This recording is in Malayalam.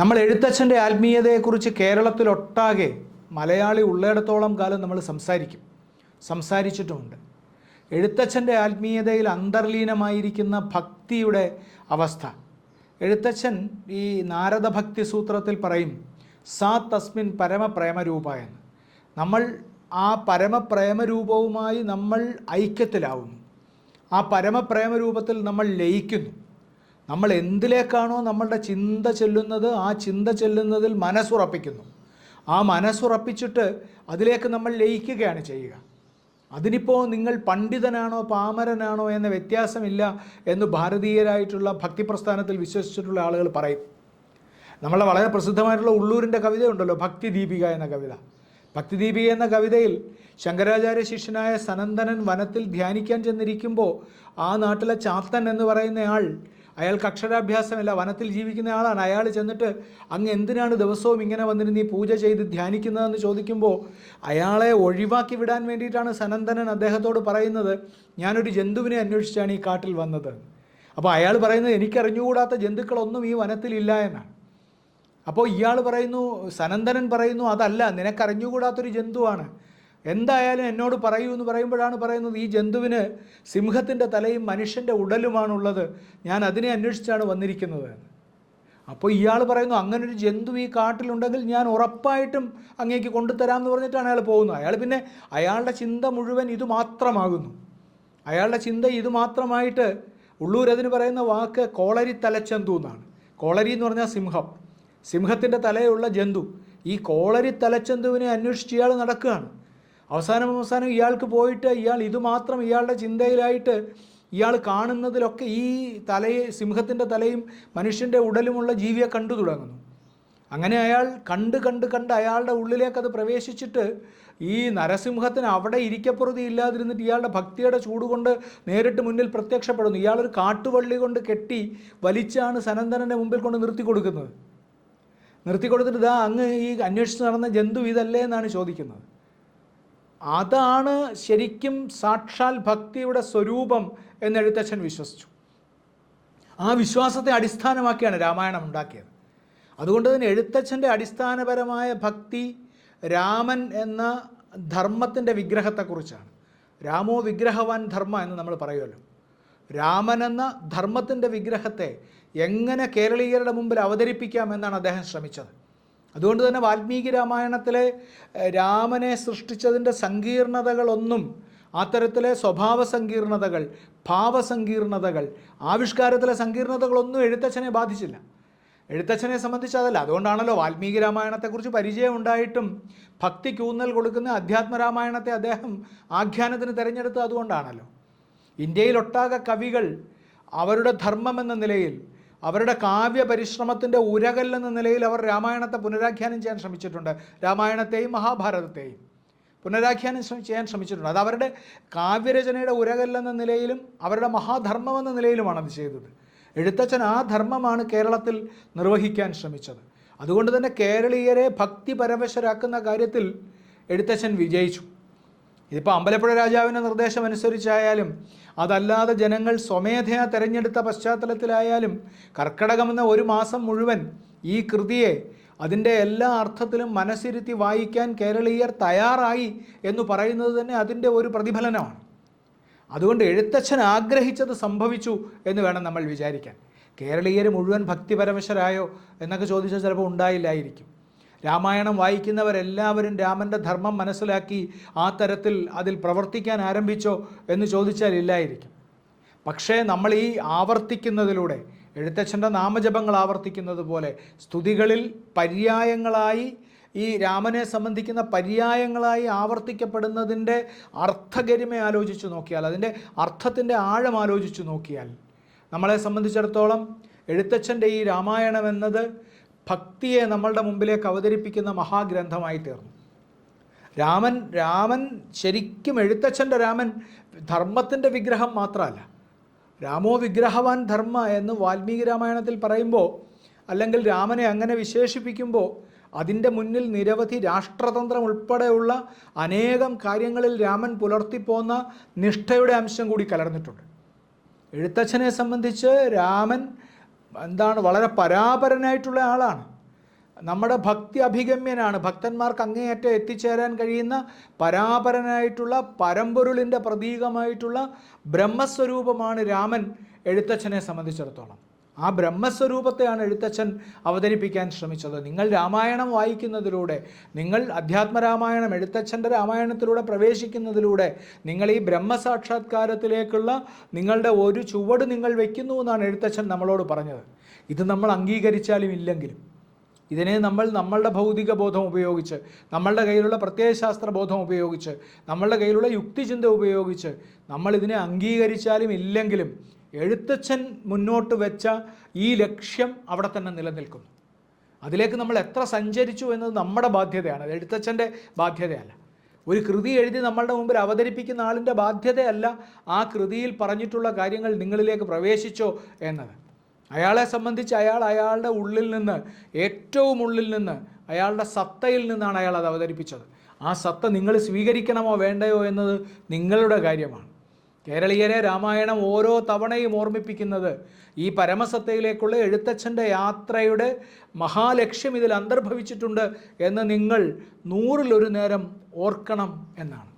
നമ്മൾ എഴുത്തച്ഛന്റെ ആത്മീയതയെക്കുറിച്ച് കേരളത്തിലൊട്ടാകെ മലയാളി ഉള്ളിടത്തോളം കാലം നമ്മൾ സംസാരിക്കും സംസാരിച്ചിട്ടുമുണ്ട്. എഴുത്തച്ഛന്റെ ആത്മീയതയിൽ അന്തർലീനമായിരിക്കുന്ന ഭക്തിയുടെ അവസ്ഥ. എഴുത്തച്ഛൻ ഈ നാരദഭക്തി സൂത്രത്തിൽ പറയും സാ തസ്മിൻ പരമപ്രേമരൂപ എന്ന് നമ്മൾ ആ പരമപ്രേമരൂപവുമായി നമ്മൾ ഐക്യത്തിലാവുന്നു. ആ പരമപ്രേമരൂപത്തിൽ നമ്മൾ ലയിക്കുന്നു. നമ്മൾ എന്തിലേക്കാണോ നമ്മളുടെ ചിന്ത ചെല്ലുന്നത് ആ ചിന്ത ചെല്ലുന്നതിൽ മനസ്സുറപ്പിക്കുന്നു. ആ മനസ്സുറപ്പിച്ചിട്ട് അതിലേക്ക് നമ്മൾ ലയിക്കുകയാണ് ചെയ്യുക. അതിനിപ്പോൾ നിങ്ങൾ പണ്ഡിതനാണോ പാമരനാണോ എന്ന വ്യത്യാസമില്ല എന്ന് ഭാരതീയരായിട്ടുള്ള ഭക്തിപ്രസ്ഥാനത്തിൽ വിശ്വസിച്ചിട്ടുള്ള ആളുകൾ പറയും. നമ്മളെ വളരെ പ്രസിദ്ധമായിട്ടുള്ള ഉള്ളൂരിന്റെ കവിതയുണ്ടല്ലോ ഭക്തി ദീപിക എന്ന കവിത. ഭക്തി ദീപിക എന്ന കവിതയിൽ ശങ്കരാചാര്യ ശിഷ്യനായ സനന്ദനൻ വനത്തിൽ ധ്യാനിക്കാൻ ചെന്നിരിക്കുമ്പോൾ ആ നാട്ടിലെ ചാത്തൻ എന്ന് പറയുന്നയാൾ അയാൾക്ക് അക്ഷരാഭ്യാസമില്ല. വനത്തിൽ ജീവിക്കുന്ന ആളാണ്. അയാൾ ചെന്നിട്ട് അങ്ങ് എന്തിനാണ് ദിവസവും ഇങ്ങനെ വന്നിട്ട് നീ പൂജ ചെയ്ത് ധ്യാനിക്കുന്നതെന്ന് ചോദിക്കുമ്പോൾ അയാളെ ഒഴിവാക്കി വിടാൻ വേണ്ടിയിട്ടാണ് സനന്ദനൻ അദ്ദേഹത്തോട് പറയുന്നത്. ഞാനൊരു ജന്തുവിനെ അന്വേഷിച്ചാണ് ഈ കാട്ടിൽ വന്നത്. അപ്പോൾ അയാൾ പറയുന്നത് എനിക്കറിഞ്ഞുകൂടാത്ത ജന്തുക്കളൊന്നും ഈ വനത്തിലില്ല എന്നാണ്. അപ്പോൾ ഇയാൾ പറയുന്നു സനന്ദനൻ പറയുന്നു അതല്ല നിനക്കറിഞ്ഞുകൂടാത്തൊരു ജന്തുവാണ്. എന്തായാലും എന്നോട് പറയൂ എന്ന് പറയുമ്പോഴാണ് പറയുന്നത് ഈ ജന്തുവിന് സിംഹത്തിന്റെ തലയും മനുഷ്യന്റെ ഉടലുമാണുള്ളത്. ഞാൻ അതിനെ അന്വേഷിച്ചാണ് വന്നിരിക്കുന്നത്. അപ്പോൾ ഇയാൾ പറയുന്നു അങ്ങനൊരു ജന്തു ഈ കാട്ടിലുണ്ടെങ്കിൽ ഞാൻ ഉറപ്പായിട്ടും അങ്ങേക്ക് കൊണ്ടുതരാം എന്ന് പറഞ്ഞിട്ടാണ് അയാൾ പോകുന്നത്. അയാൾ പിന്നെ അയാളുടെ ചിന്ത മുഴുവൻ ഇത് മാത്രമാകുന്നു. അയാളുടെ ചിന്ത ഇത് മാത്രമായിട്ട് ഉള്ളൂർ അതിന് പറയുന്ന വാക്ക് കോളരി തലച്ചന്തു എന്നാണ്. കോളരി എന്ന് പറഞ്ഞാൽ സിംഹം. സിംഹത്തിന്റെ തലയുള്ള ജന്തു. ഈ കോളരി തലച്ചന്തുവിനെ അന്വേഷിച്ച് ഇയാൾ നടക്കുകയാണ്. അവസാനം അവസാനം ഇയാൾക്ക് പോയിട്ട് ഇയാൾ ഇതുമാത്രം ഇയാളുടെ ചിന്തയിലായിട്ട് ഇയാൾ കാണുന്നതിലൊക്കെ ഈ തലയെ സിംഹത്തിന്റെ തലയും മനുഷ്യന്റെ ഉടലുമുള്ള ജീവിയെ കണ്ടു തുടങ്ങുന്നു. അങ്ങനെ അയാൾ കണ്ട് കണ്ട് കണ്ട് അയാളുടെ ഉള്ളിലേക്ക് അത് പ്രവേശിച്ചിട്ട് ഈ നരസിംഹത്തിന് അവിടെ ഇരിക്കപ്പുറതി ഇല്ലാതിരുന്നിട്ട് ഇയാളുടെ ഭക്തിയുടെ ചൂടുകൊണ്ട് നേരിട്ട് മുന്നിൽ പ്രത്യക്ഷപ്പെടുന്നു. ഇയാളൊരു കാട്ടുവള്ളി കൊണ്ട് കെട്ടി വലിച്ചാണ് സനന്ദനന്റെ മുമ്പിൽ കൊണ്ട് നിർത്തി കൊടുക്കുന്നത്. നിർത്തി കൊടുത്തിട്ട് ഇതാ അങ്ങ് ഈ അന്വേഷിച്ച് നടന്ന ജന്തു ഇതല്ലേ എന്നാണ് ചോദിക്കുന്നത്. അതാണ് ശരിക്കും സാക്ഷാൽ ഭക്തിയുടെ സ്വരൂപം എന്ന് എഴുത്തച്ഛൻ വിശ്വസിച്ചു. ആ വിശ്വാസത്തെ അടിസ്ഥാനമാക്കിയാണ് രാമായണം ഉണ്ടാക്കിയത്. അതുകൊണ്ട് തന്നെ എഴുത്തച്ഛന്റെ അടിസ്ഥാനപരമായ ഭക്തി രാമൻ എന്ന ധർമ്മത്തിന്റെ വിഗ്രഹത്തെക്കുറിച്ചാണ്. രാമോ വിഗ്രഹവാൻ ധർമ്മ എന്ന് നമ്മൾ പറയുമല്ലോ. രാമൻ എന്ന ധർമ്മത്തിന്റെ വിഗ്രഹത്തെ എങ്ങനെ കേരളീയരുടെ മുമ്പിൽ അവതരിപ്പിക്കാം എന്നാണ് അദ്ദേഹം ശ്രമിച്ചത്. അതുകൊണ്ട് തന്നെ വാൽമീകി രാമായണത്തിലെ രാമനെ സൃഷ്ടിച്ചതിന്റെ സങ്കീർണതകളൊന്നും അത്തരത്തിലെ സ്വഭാവ സങ്കീർണതകൾ ഭാവസങ്കീർണതകൾ ആവിഷ്കാരത്തിലെ സങ്കീർണതകളൊന്നും എഴുത്തച്ഛനെ ബാധിച്ചില്ല. എഴുത്തച്ഛനെ സംബന്ധിച്ച് അതല്ല അതുകൊണ്ടാണല്ലോ വാൽമീകി രാമായണത്തെക്കുറിച്ച് പരിചയം ഉണ്ടായിട്ടും ഭക്തിക്ക് ഊന്നൽ കൊടുക്കുന്ന അധ്യാത്മരാമായണത്തെ അദ്ദേഹം ആഖ്യാനത്തിന് തിരഞ്ഞെടുത്തത് അതുകൊണ്ടാണല്ലോ. ഇന്ത്യയിലൊട്ടാകെ കവികൾ അവരുടെ ധർമ്മം എന്ന നിലയിൽ അവരുടെ കാവ്യ പരിശ്രമത്തിന്റെ ഉരകൽ എന്ന നിലയിൽ അവർ രാമായണത്തെ പുനരാഖ്യാനം ചെയ്യാൻ ശ്രമിച്ചിട്ടുണ്ട്. രാമായണത്തെയും മഹാഭാരതത്തെയും പുനരാഖ്യാനം ചെയ്യാൻ ശ്രമിച്ചിട്ടുണ്ട്. അത് അവരുടെ കാവ്യരചനയുടെ ഉരകൽ എന്ന നിലയിലും അവരുടെ മഹാധർമ്മം എന്ന നിലയിലുമാണ് അത് ചെയ്തത്. എഴുത്തച്ഛൻ ആ ധർമ്മമാണ് കേരളത്തിൽ നിർവഹിക്കാൻ ശ്രമിച്ചത്. അതുകൊണ്ട് തന്നെ കേരളീയരെ ഭക്തി പരവശരാക്കുന്ന കാര്യത്തിൽ എഴുത്തച്ഛൻ വിജയിച്ചു. ഇതിപ്പോൾ അമ്പലപ്പുഴ രാജാവിന്റെ നിർദ്ദേശം അനുസരിച്ചായാലും അതല്ലാതെ ജനങ്ങൾ സ്വമേധയാ തെരഞ്ഞെടുത്ത പശ്ചാത്തലത്തിലായാലും കർക്കടകം എന്ന ഒരു മാസം മുഴുവൻ ഈ കൃതിയെ അതിന്റെ എല്ലാ അർത്ഥത്തിലും മനസ്സിരുത്തി വായിക്കാൻ കേരളീയർ തയ്യാറായി എന്ന് പറയുന്നത് തന്നെ അതിന്റെ ഒരു പ്രതിഫലനമാണ്. അതുകൊണ്ട് എഴുത്തച്ഛൻ ആഗ്രഹിച്ചത് സംഭവിച്ചു എന്ന് വേണം നമ്മൾ വിചാരിക്കാൻ. കേരളീയർ മുഴുവൻ ഭക്തിപരമശ്വരായോ എന്നൊക്കെ ചോദിച്ചാൽ ചിലപ്പോൾ ഉണ്ടായില്ലായിരിക്കും. രാമായണം വായിക്കുന്നവരെല്ലാവരും രാമന്റെ ധർമ്മം മനസ്സിലാക്കി ആ തരത്തിൽ അതിൽ പ്രവർത്തിക്കാൻ ആരംഭിച്ചോ എന്ന് ചോദിച്ചാൽ ഇല്ലായിരിക്കും. പക്ഷേ നമ്മൾ ഈ ആവർത്തിക്കുന്നതിലൂടെ എഴുത്തച്ഛന്റെ നാമജപങ്ങൾ ആവർത്തിക്കുന്നത് പോലെ സ്തുതികളിൽ പര്യായങ്ങളായി ഈ രാമനെ സംബന്ധിക്കുന്ന പര്യായങ്ങളായി ആവർത്തിക്കപ്പെടുന്നതിന്റെ അർത്ഥഗരിമ ആലോചിച്ച് നോക്കിയാൽ അതിന്റെ അർത്ഥത്തിന്റെ ആഴം ആലോചിച്ച് നോക്കിയാൽ നമ്മളെ സംബന്ധിച്ചിടത്തോളം എഴുത്തച്ഛന്റെ ഈ രാമായണം എന്നത് ഭക്തിയെ നമ്മളുടെ മുമ്പിലേക്ക് അവതരിപ്പിക്കുന്ന മഹാഗ്രന്ഥമായി തീർന്നു. രാമൻ രാമൻ ശരിക്കും എഴുത്തച്ഛന്റെ രാമൻ ധർമ്മത്തിന്റെ വിഗ്രഹം മാത്രമല്ല. രാമോ വിഗ്രഹവാൻ ധർമ്മ എന്ന് വാൽമീകി രാമായണത്തിൽ പറയുമ്പോൾ അല്ലെങ്കിൽ രാമനെ അങ്ങനെ വിശേഷിപ്പിക്കുമ്പോൾ അതിന്റെ മുന്നിൽ നിരവധി രാഷ്ട്രതന്ത്രം ഉൾപ്പെടെയുള്ള അനേകം കാര്യങ്ങളിൽ രാമൻ പുലർത്തിപ്പോന്ന നിഷ്ഠയുടെ അംശം കൂടി കലർന്നിട്ടുണ്ട്. എഴുത്തച്ഛനെ സംബന്ധിച്ച് രാമൻ എന്താണ് വളരെ പരാപരനായിട്ടുള്ള ആളാണ്. നമ്മുടെ ഭക്തി അഭിഗമ്യനാണ്. ഭക്തന്മാർക്ക് അങ്ങേയറ്റം എത്തിച്ചേരാൻ കഴിയുന്ന പരാപരനായിട്ടുള്ള പരമ്പൊരുളിന്റെ പ്രതീകമായിട്ടുള്ള ബ്രഹ്മസ്വരൂപമാണ് രാമൻ എഴുത്തച്ഛനെ സംബന്ധിച്ചിടത്തോളം. ആ ബ്രഹ്മസ്വരൂപത്തെയാണ് എഴുത്തച്ഛൻ അവതരിപ്പിക്കാൻ ശ്രമിച്ചത്. നിങ്ങൾ രാമായണം വായിക്കുന്നതിലൂടെ നിങ്ങൾ അധ്യാത്മരാമായണം എഴുത്തച്ഛന്റെ രാമായണത്തിലൂടെ പ്രവേശിക്കുന്നതിലൂടെ നിങ്ങൾ ഈ ബ്രഹ്മസാക്ഷാത്കാരത്തിലേക്കുള്ള നിങ്ങളുടെ ഒരു ചുവട് നിങ്ങൾ വയ്ക്കുന്നു എന്നാണ് എഴുത്തച്ഛൻ നമ്മളോട് പറഞ്ഞത്. ഇത് നമ്മൾ അംഗീകരിച്ചാലും ഇല്ലെങ്കിലും ഇതിനെ നമ്മൾ നമ്മളുടെ ഭൗതിക ബോധം ഉപയോഗിച്ച് നമ്മളുടെ കയ്യിലുള്ള പ്രത്യയശാസ്ത്ര ബോധം ഉപയോഗിച്ച് നമ്മളുടെ കയ്യിലുള്ള യുക്തിചിന്ത ഉപയോഗിച്ച് നമ്മൾ ഇതിനെ അംഗീകരിച്ചാലും ഇല്ലെങ്കിലും എഴുത്തച്ഛൻ മുന്നോട്ട് വെച്ച ഈ ലക്ഷ്യം അവിടെ തന്നെ നിലനിൽക്കുന്നു. അതിലേക്ക് നമ്മൾ എത്ര സഞ്ചരിച്ചു എന്നത് നമ്മുടെ ബാധ്യതയാണ്. അത് എഴുത്തച്ഛന്റെ ബാധ്യതയല്ല. ഒരു കൃതി എഴുതി നമ്മളുടെ മുമ്പിൽ അവതരിപ്പിക്കുന്ന ആളിന്റെ ബാധ്യതയല്ല ആ കൃതിയിൽ പറഞ്ഞിട്ടുള്ള കാര്യങ്ങൾ നിങ്ങളിലേക്ക് പ്രവേശിച്ചോ എന്നത്. അയാളെ സംബന്ധിച്ച് അയാൾ അയാളുടെ ഉള്ളിൽ നിന്ന് ഏറ്റവും ഉള്ളിൽ നിന്ന് അയാളുടെ സത്തയിൽ നിന്നാണ് അയാൾ അത് അവതരിപ്പിച്ചത്. ആ സത്ത നിങ്ങൾ സ്വീകരിക്കണമോ വേണ്ടയോ എന്നത് നിങ്ങളുടെ കാര്യമാണ്. കേരളീയരെ രാമായണം ഓരോ തവണയും ഓർമ്മിപ്പിക്കുന്നത് ഈ പരമസത്തയിലേക്കുള്ള എഴുത്തച്ഛന്റെ യാത്രയുടെ മഹാലക്ഷ്യം ഇതിൽ അന്തർഭവിച്ചിട്ടുണ്ട് എന്ന് നിങ്ങൾ നൂറിലൊരു നേരം ഓർക്കണം എന്നാണ്.